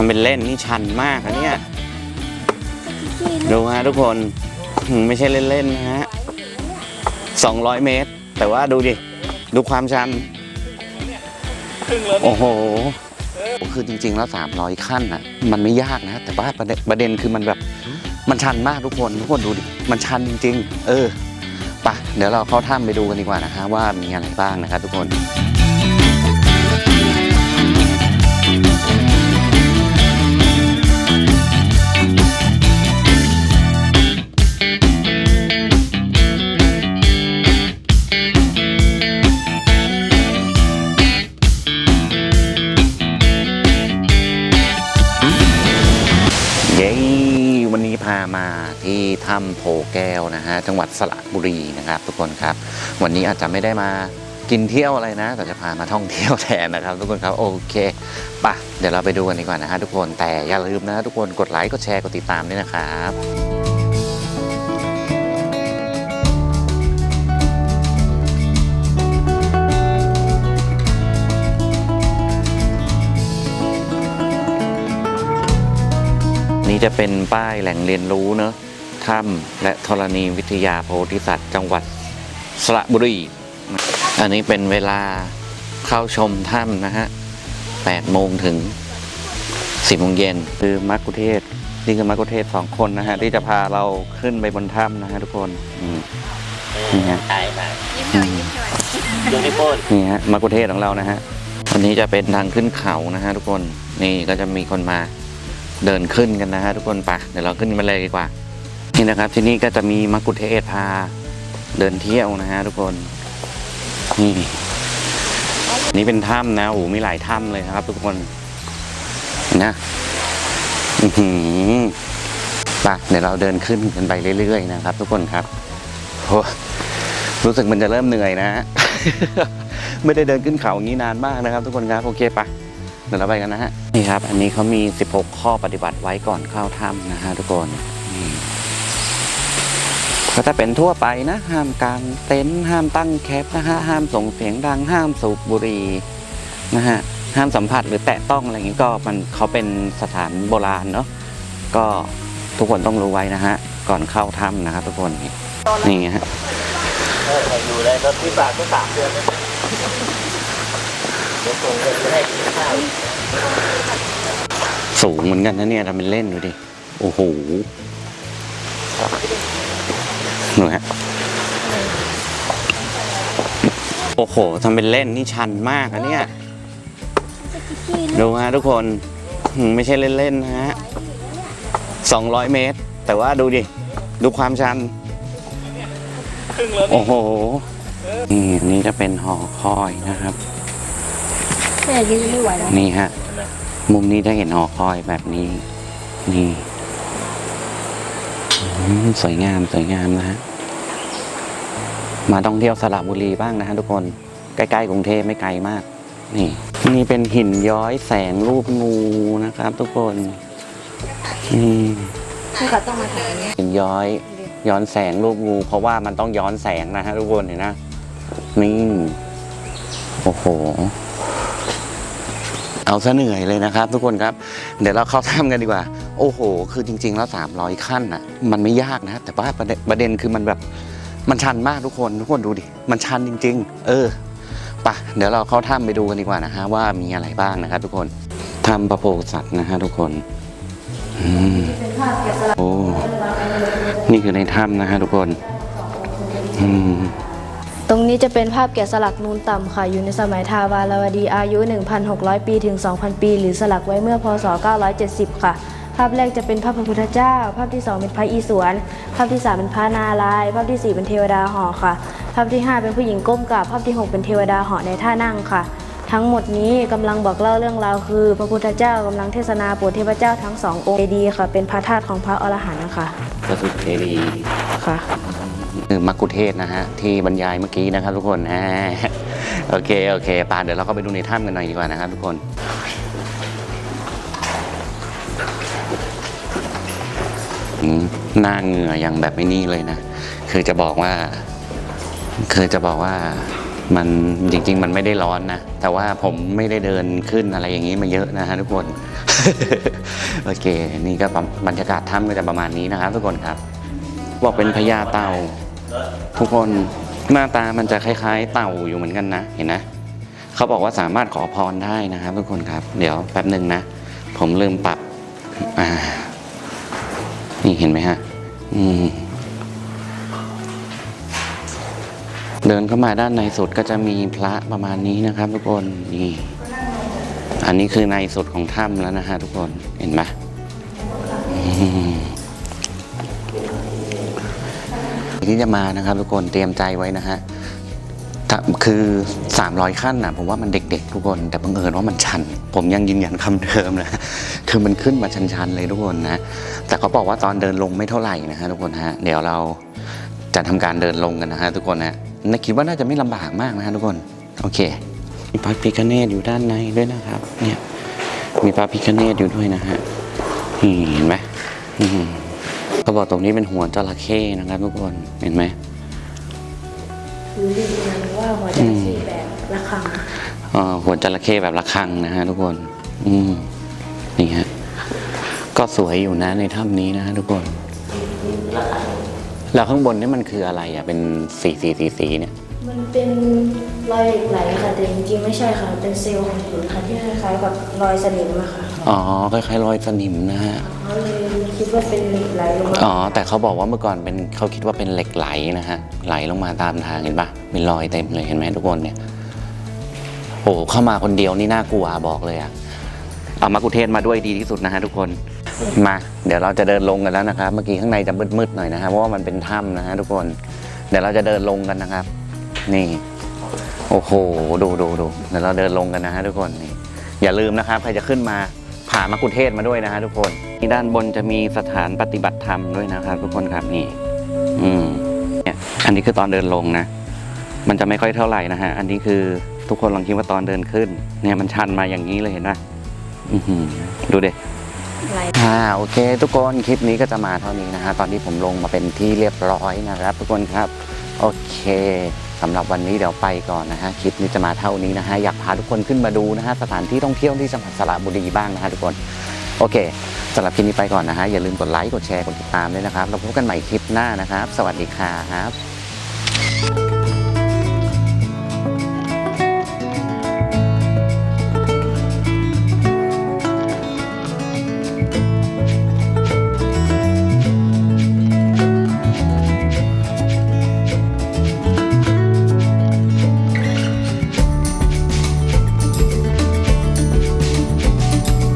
ทำเป็นเล่นนี่ชันมากอะเนี่ยดูฮะทุกคนอืมไม่ใช่เล่นๆนะฮะ200 เมตร แต่ว่าดูดิ ดูความชัน โอ้โห คือจริง ๆ แล้ว 300 ขั้นอะ มันไม่ยากนะ แต่ว่าประเด็นประเด็นคือมันแบบ มันชันมากทุกคน ทุกคนดูดิ มันชันจริง ๆ เออไปะเดี๋ยวเราเข้าถ้ำไปดูกันดีกว่านะฮะว่ามีอะไรบ้างนะครับทุกคน ถ้ำโพแก้วนะฮะจังหวัดสระบุรีนะครับทุกคนครับ วันนี้อาจจะไม่ได้มากินเที่ยวอะไรนะ แต่จะพามาท่องเที่ยวแทนนะครับ ทุกคนครับโอเคปะเดี๋ยวเราไปดูกันดีกว่านะฮะทุกคนแต่อย่าลืมนะทุกคนกดไลค์กดแชร์กดติดตามด้วยนะครับนี่จะเป็นป้ายแหล่งเรียนรู้เนอะ ถ้ำและธรณีวิทยาโพธิสัตว์ จังหวัดสระบุรี อันนี้เป็นเวลาเข้าชมถ้ำนะฮะ8โมงถึง 10โมงเย็นคือมักคุเทศก์นี่คือมักคุเทศก์สองคนนะฮะ ที่จะพาเราขึ้นไปบนถ้ำนะฮะทุกคนอืมนี่ฮะถ่ายมาดูที่โป้นนี่ฮะมักคุเทศก์ของเรานะฮะวันนี้จะเป็นทางขึ้นเขานะฮะทุกคนนี่ก็จะมีคนมาเดินขึ้นกันนะฮะทุกคนไปเดี๋ยวเราขึ้นมาเลยดีกว่า นี่นะครับที่นี่ก็จะมีมักุเทศพาเดินเที่ยวนะฮะทุกคนนี่นี่เป็นถ้ำนะโอ้มีหลายถ้ำเลยนะครับ ทุกคนนะอือหือไปเดี๋ยวเราเดินขึ้นกันไปเรื่อยๆนะครับ ทุกคนครับโอ้รู้สึกมันจะเริ่มเหนื่อยนะฮะไม่ได้เดินขึ้นเขาอย่างนี้นานมากนะครับ ทุกคนครับโอเคปะเดี๋ยวเราไปกันนะฮะนี่ครับ อันนี้เขามี 16 ข้อปฏิบัติไว้ก่อนเข้าถ้ำนะฮะทุกคน ก็จะเป็นทั่วไปนะ ห้ามกางเต็นท์ห้ามตั้งแคปนะฮะห้ามส่งเสียงดังห้ามสูบบุหรี่นะฮะห้ามสัมผัสหรือแตะต้องอะไรอย่างนี้ก็มันเขาเป็นสถานโบราณเนาะก็ทุกคนต้องรู้ไว้นะฮะก่อนเข้าถ้ำนะครับทุกคนนี่ไงฮะเอออยู่เลยรถที่ฝากก็สามเดือนแล้วเดี๋ยวส่งเงินไปให้กินข้าวสูงเหมือนกันนะเนี่ยทำเป็นเล่นดูดิ โอ้โห หนูฮะโอ้โหทำเป็นเล่นนี่ชันมากอะเนี่ย ดูฮะทุกคนอืมไม่ใช่เล่นๆนะฮะสองร้อยเมตร แต่ว่าดูดิ ดูความชัน โอ้โห นี่อันนี้จะเป็นหอคอยนะครับแม่ยืนไม่ไหวแล้วนี่ฮะ มุมนี้จะเห็นหอคอยแบบนี้ นี่อืมสวยงาม สวยงามนะฮะ มาท่องเที่ยวสระบุรีบ้างนะฮะทุกคนใกล้ๆกรุงเทพไม่ไกลมาก นี่นี่เป็นหินย้อยแสงรูปงูนะครับ ทุกคนนี่พี่ก็ต้องมาถ่ายหินย้อย ย้อนแสงรูปงู เพราะว่ามันต้องย้อนแสงนะฮะทุกคนเห็นนะนี่โอ้โห เอาซะเหนื่อยเลยนะครับ ทุกคนครับ เดี๋ยวเราเข้าถ้ำกันดีกว่า โอ้โห คือจริง ๆ แล้ว300ขั้นอะ มันไม่ยากนะแต่ว่าประเด็นประเด็นคือมันแบบ มันชันมากทุกคนทุกคนดูดิ มันชันจริง ๆ เออปะเดี๋ยวเราเข้าถ้ำไปดูกันดีกว่านะฮะว่ามีอะไรบ้างนะครับ ทุกคนถ้ำพระโพธิสัตว์นะฮะทุกคนอโอ้นี่คือในถ้ำนะฮะทุกคนอืมตรงนี้จะเป็นภาพแกะสลักนูนต่ำค่ะ อยู่ในสมัยทาวารวดีอายุ 1,600 ปีถึง 2,000 ปี หรือสลักไว้เมื่อพศ 970 ค่ะ ภาพแรกจะเป็นภาพพระพุทธเจ้า ภาพที่ 2 เป็นพระอีศวรภาพที่ 3 เป็นพระนารายณ์ภาพที่ 4 เป็นเทวดาเหาะค่ะ ภาพที่ 5 เป็นผู้หญิงก้มกราบภาพที่ 6 เป็นเทวดาเหาะในท่านั่งค่ะ ทั้งหมดนี้กำลังบอกเล่าเรื่องราวคือ พระพุทธเจ้ากำลังเทศนาโปรดเทพเจ้าทั้งสององค์เจดีย์ค่ะ เป็นพระธาตุของพระอรหันต์นะคะพระสุทธิเทรีค่ะคือมักคุเทศก์นะฮะที่บรรยายเมื่อกี้นะครับทุกคนอ่าโอเคโอเคป่าเดี๋ยวเราก็ไปดูในถ้ำกันหน่อยดีกว่านะครับทุกคน หน้าเหงื่ออย่างแบบไม่นี่เลยนะ คือจะบอกว่า คือจะบอกว่ามันจริง ๆ มันไม่ได้ร้อนนะ แต่ว่าผมไม่ได้เดินขึ้นอะไรอย่างนี้มาเยอะนะฮะทุกคน โอเค นี่ก็บรรยากาศถ้ำก็จะประมาณนี้นะครับ ทุกคนครับ บอกเป็นพญาเต่า ทุกคนหน้าตามันจะคล้ายๆ เต่าอยู่เหมือนกันนะ เห็นนะเขาบอกว่าสามารถขอพรได้นะครับ ทุกคนครับ เดี๋ยวแป๊บหนึ่งนะ ผมลืมปรับอ่า นี่เห็นไหมฮะมเดินเข้ามาด้านในสุดก็จะมีพระประมาณนี้นะครับทุกคนนี่อันนี้คือในสุดของถ้ำแล้วนะฮะทุกคนเห็นไหมมที่จะมานะครับทุกคนเตรียมใจไว้นะฮะ ถ้าคือ 300 ขั้นนะผมว่ามันเด็กๆ ทุกคน แต่บังเอิญว่ามันชัน ผมยังยืนยันคำเดิมนะคือมันขึ้นมาชันๆเลยทุกคนนะ แต่เขาบอกว่าตอนเดินลงไม่เท่าไหร่นะฮะทุกคนฮะเดี๋ยวเราจะทำการเดินลงกันนะฮะทุกคนนะน่าคิดว่าน่าจะไม่ลำบากมากนะฮะทุกคน โอเค มีพระพิคเนตอยู่ด้านในด้วยนะครับ เนี่ยมีพระพิคเนตอยู่ด้วยนะฮะเห็นไหมอืมเขาบอกตรงนี้เป็นหัวจระเข้นะครับ ทุกคนเห็นไหม คือเรียกกันว่าหัวใจที่แบบระฆังเอ่อหัวจระเข้แบบระฆังนะฮะทุกคน อืมนี่ฮะก็สวยอยู่นะในถ้ำนี้นะฮะทุกคน แล้วข้างบนนี่มันคืออะไรอะเป็นสีสีสีสีเนี่ย มันเป็นรอยเหล็กไหลค่ะแต่จริงๆไม่ใช่ค่ะมันเป็นเซลล์ของหินค่ะที่คล้ายๆกับรอยสนิมอะค่ะอ๋อคล้ายๆรอยสนิมนะฮะ เขาเลย คิดว่าเป็นเหล็กไหลลงมาอ๋อ แต่เขาบอกว่าเมื่อก่อนเป็นเขาคิดว่าเป็นเหล็กไหลนะฮะ ไหลลงมาตามทางเห็นปะมีรอยเต็มเลยเห็นไหมทุกคนเนี่ย โอ้โหเข้ามาคนเดียวนี่น่ากลัวบอกเลยอะเอามากุเทศมาด้วยดีที่สุดนะฮะทุกคน มา เดี๋ยวเราจะเดินลงกันแล้วนะครับ เมื่อกี้ข้างในจะมืดๆหน่อยนะครับเพราะว่ามันเป็นถ้ำนะฮะทุกคน เดี๋ยวเราจะเดินลงกันนะครับ นี่ โอ้โห ดูดูดูเดี๋ยวเราเดินลงกันนะฮะทุกคนนี่อย่าลืมนะครับ ใครจะขึ้นมา ผ่ามากุเทศมาด้วยนะฮะทุกคนนี่ด้านบนจะมีสถานปฏิบัติธรรมด้วยนะครับ ทุกคนครับนี่ อืมเนี่ยอันนี้คือตอนเดินลงนะ มันจะไม่ค่อยเท่าไหร่นะฮะอันนี้คือทุกคนลองคิดว่าตอนเดินขึ้น เนี่ยมันชันมาอย่างนี้เลยเห็นไหมอือหือดูเด็อ่าโอเค ทุกคนคลิปนี้ก็จะมาเท่านี้นะฮะตอนนี้ผมลงมาเป็นที่เรียบร้อยนะครับ ทุกคนครับ โอเค สำหรับวันนี้เดี๋ยวไปก่อนนะฮะคลิปนี้จะมาเท่านี้นะฮะอยากพาทุกคนขึ้นมาดูนะฮะสถานที่ท่องเที่ยวที่จังหวัดสระบุรีบ้างนะฮะทุกคนโอเคสำหรับคลิปนี้ไปก่อนนะฮะอย่าลืมกดไลค์กดแชร์กดติดตามด้วยนะครับเราพบกันใหม่คลิปหน้านะครับ สวัสดีครับ